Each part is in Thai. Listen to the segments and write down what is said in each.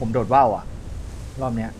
ผมโดดว่าวอะรอบเนี้ย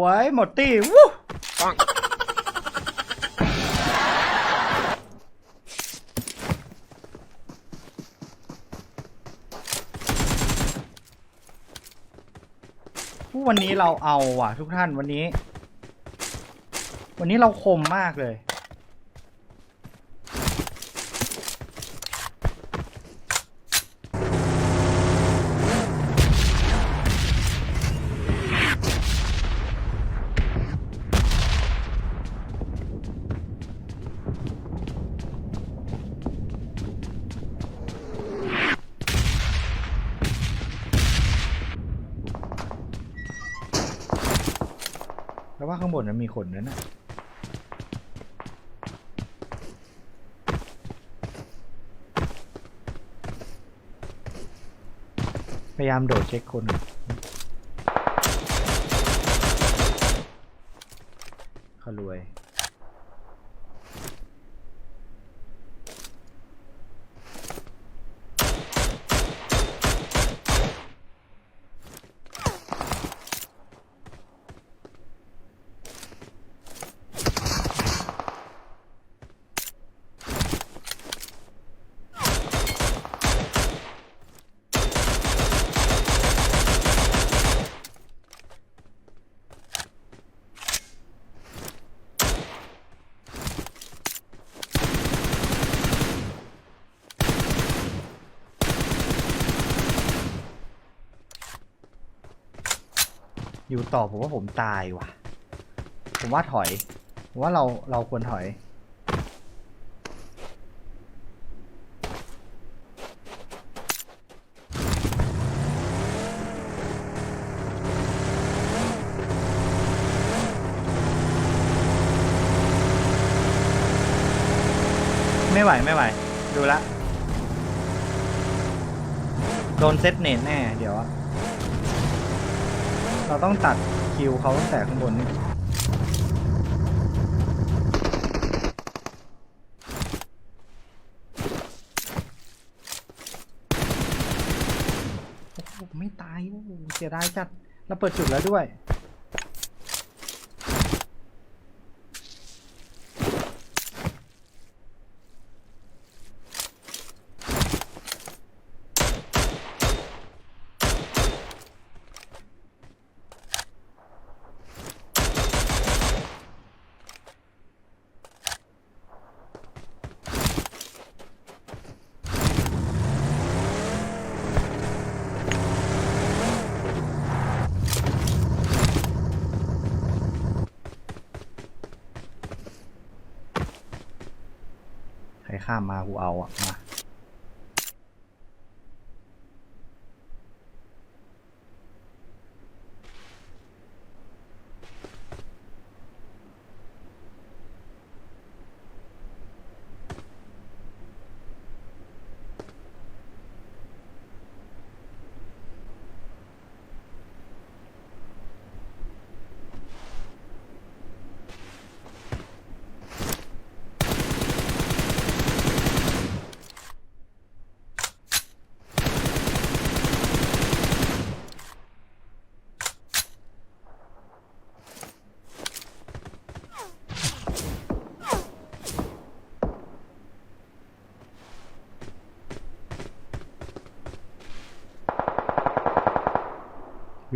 วยหมดตีวู้ปังวันนี้เราเอาว่ะ ทุกท่านวันนี้ วันนี้เราคมมากเลย นนะมีขนนมันมีคนด้วยนะพยายามโดดเช็คคนเขารวย อยู่ต่อผมว่าผมตายว่ะ ผมว่าถอย ผมว่าเราเราควรถอย ไม่ไหวไม่ไหว ดูละ โดนเซตเนตแน่เดี๋ยวอะ เราต้องตัดคิวเขาตั้งแต่ข้างบนนี่โอ้โหไม่ตายโอ้โหเสียดายจัดเราเปิดจุดแล้วด้วย ใครข้ามมากูเอาอะมา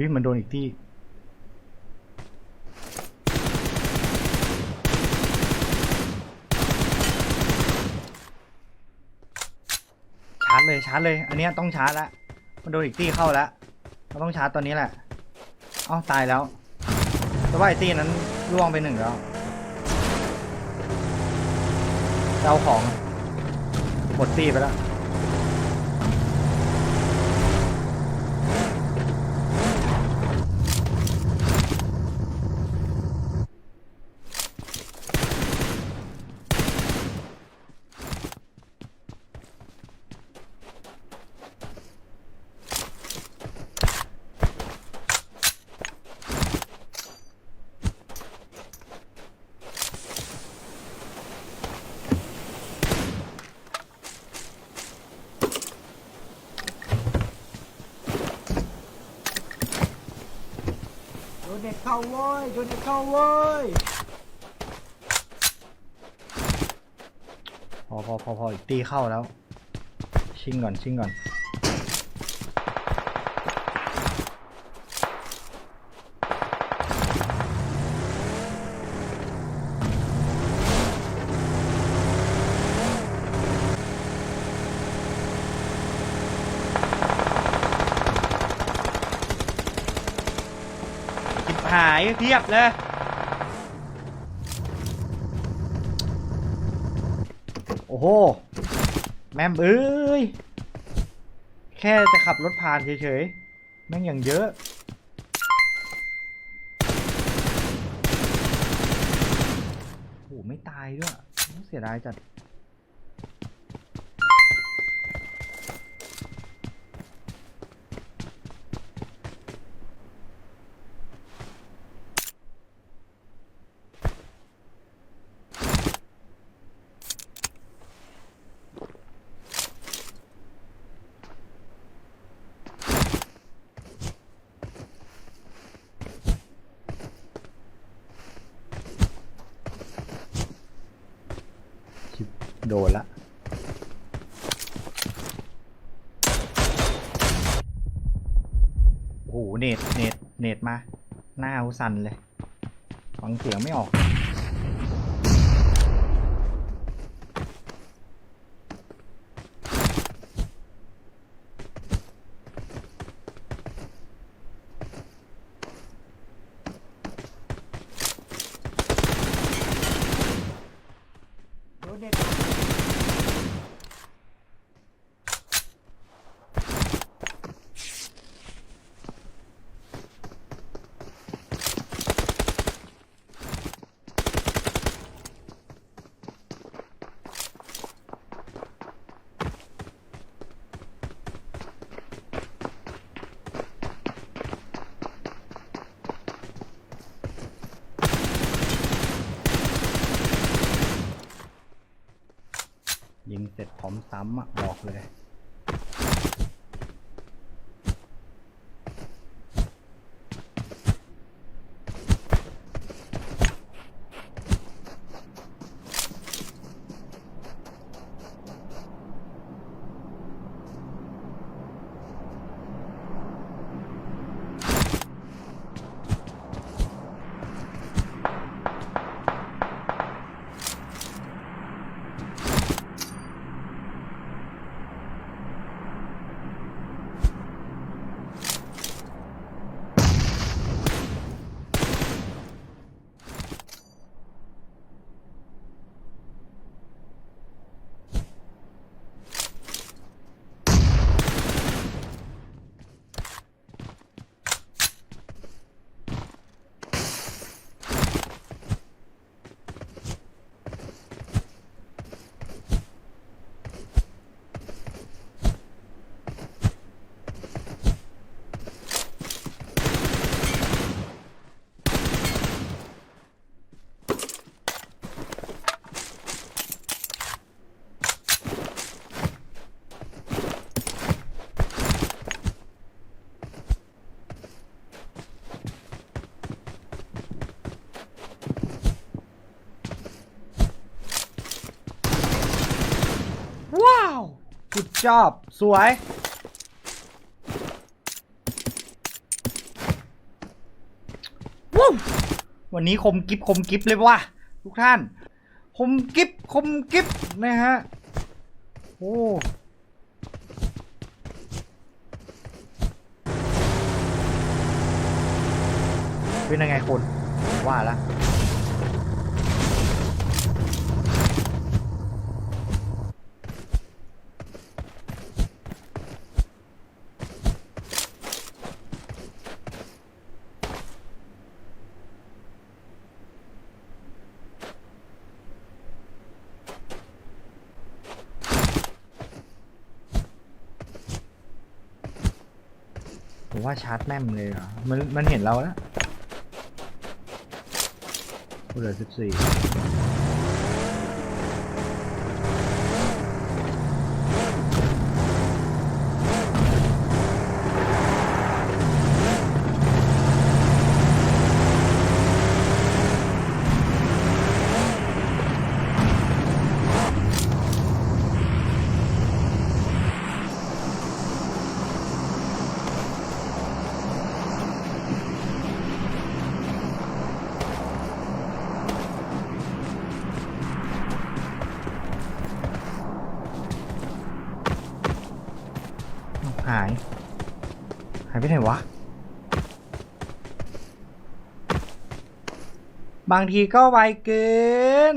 วิมันโดนอีกที่ ชาร์จเลยชาร์จเลย อันเนี้ยต้องชาร์จละมันโดนอีกตี้เข้าแล้วเราต้องชาร์จตอนนี้แหละเอ้าตายแล้ว แต่ว่าไอ้ตี้นั้นล่วงไปหนึ่งแล้วจะเอาของหมดตีไปแล้วาเว้ยโดนเด็กเข้าเว้ยพอพอพอพออีกตีเข้าแล้ว ชิงก่อนชิงก่อน จิบ หายเทียบเลยโอ้โห แม่มเอ้ย แค่จะขับรถผ่านเฉยๆ แม่งอย่างเยอะ โอ้โหไม่ตายด้วย เสียดายจัด ชิบ โดนละโอ้โหเน็ตเน็ตเน็ตมา หน้าเอาสั่นเลย ฟังเสียงไม่ออก โดนเด็ก ยิงเสร็จพร้อมซ้ำอะบอกเลย ชอบสวยว,วันนี้คมกิฟคมกิฟเลยว่ะทุกท่าน คมกิฟคมกิฟนะฮะ โอ้เป็นยังไงคนว่าละ ชาร์จแม่มเลยเหรอ มันมันเห็นเราแล้วเหลือสิบสี่หาย หายไปไหนวะ บางทีก็ไวเกิน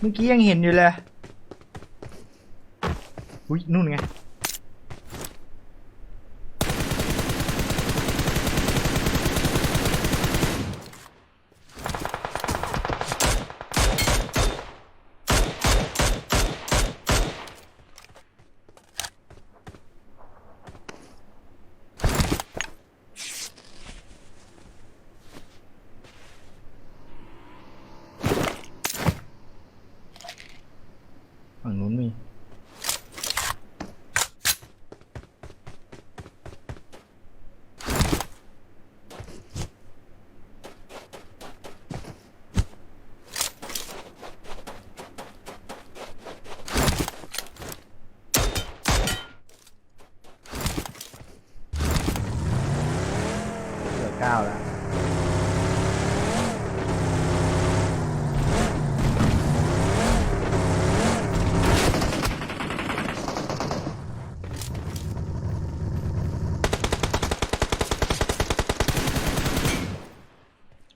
เมื่อกี้ยังเห็นอยู่เลย อุ้ยนู่นไงฝั่ง ก้าแล้ว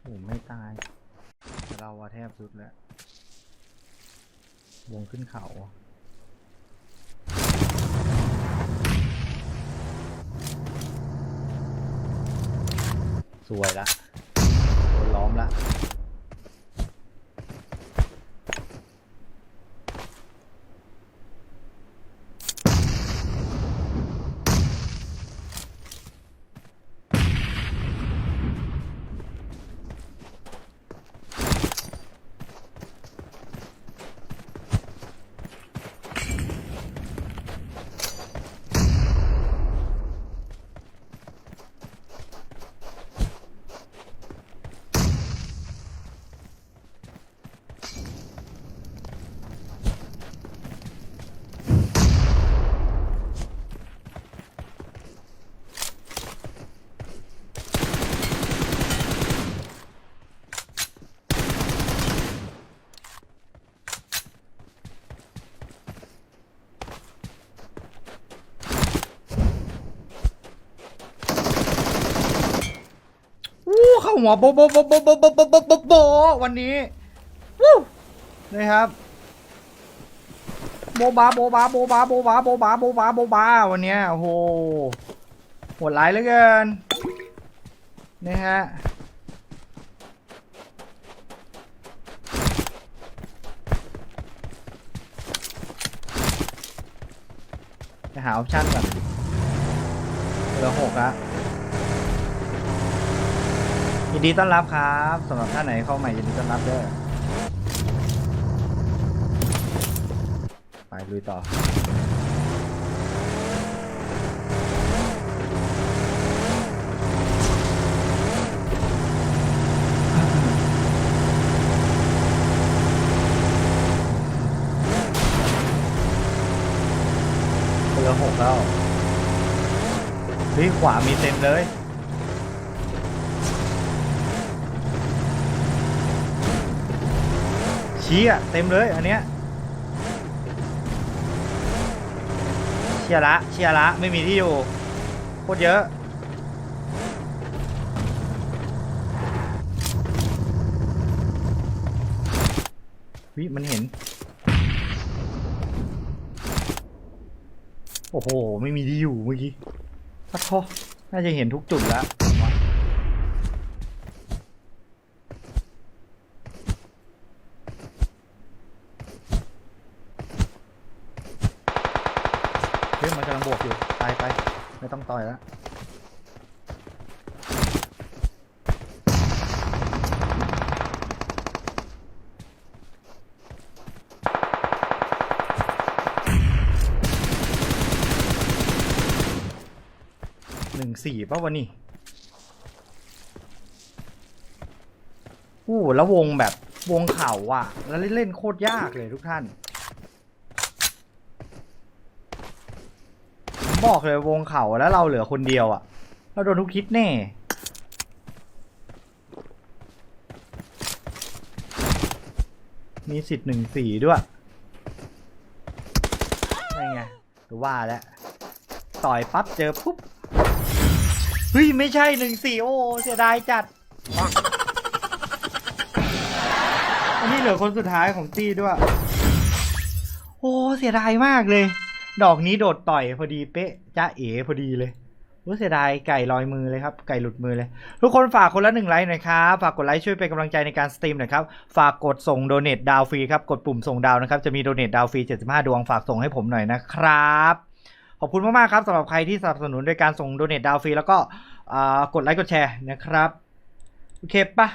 โอ้ไม่ตาย แต่เราอะแทบสุดแล้ว วงขึ้นเขาอะ สวยละโดนล้อมละ หัวโบโบโบโบโบโบโบโบโบโบวันนี้วู้นะครับโบบาโบบาโบบาโบบาโบบาโบบาโบบาวันนี้โอ้โหโหดร้ายเหลือเกินนะฮะไปหาออปชั่นก่อนเหลือหกละ ยินดีต้อนรับครับสำหรับท่านไหนเข้าใหม่ยินดีต้อนรับเด้อไปลุยต่อ คนละหกแล้วเฮ้ยขวามีเต็มเลย ชี้อะเต็มเลยอันเนี้ยเชียร์ละเชียร์ละไม่มีที่อยู่โคตรเยอะ วิมันเห็น โอ้โห ไม่มีที่อยู่เมื่อกี้พัดโทน่าจะเห็นทุกจุดแล้วผมว่าเฮ้ยมันกำลังบวกอยู่ ไปไปไม่ ต่อยแล้วหนึ่งสี่ป่ะวันนี้อู้แล้ววงแบบวงเข่าอะ แล้วเล่นโคตรยากเลยทุกท่านผม บอกเลยวงเข่าแล้วเราเหลือคนเดียวอะ เราโดนทุกทิศแน่ มีสิทธิ์หนึ่งสี่ด้วยนี่ไงหรือว่าแล้วต่อยปั๊บเจอปุ๊บ เฮ้ย ไม่ใช่หนึ่งสี่โอ้เสียดายจัด อันนี้เหลือคนสุดท้ายของตีด้วย โอ้เสียดายมากเลย ดอกนี้โดดต่อยพอดีเป๊ะจ้าเอ๋พอดีเลยโอ้เสียดายไก่ลอยมือเลยครับ ไก่หลุดมือเลย ทุกคนฝากคนละหนึ่งไลค์หน่อยครับ ฝากกดไลค์ช่วยเป็นกำลังใจในการสตรีมหน่อยครับ ฝากกดส่งโดเน a ดาวฟรีครับ กดปุ่มส่งดาวนะครับ จะมีโดเน a ดาวฟรี 75 ดวงฝากส่งให้ผมหน่อยนะครับ ขอบคุณมากๆครับสำหรับใครที่สนับสนุนโดยการส่งโดเน a ดาวฟรีแล้วก็กดไลค์กดแชร์นะครับ โอเคปะ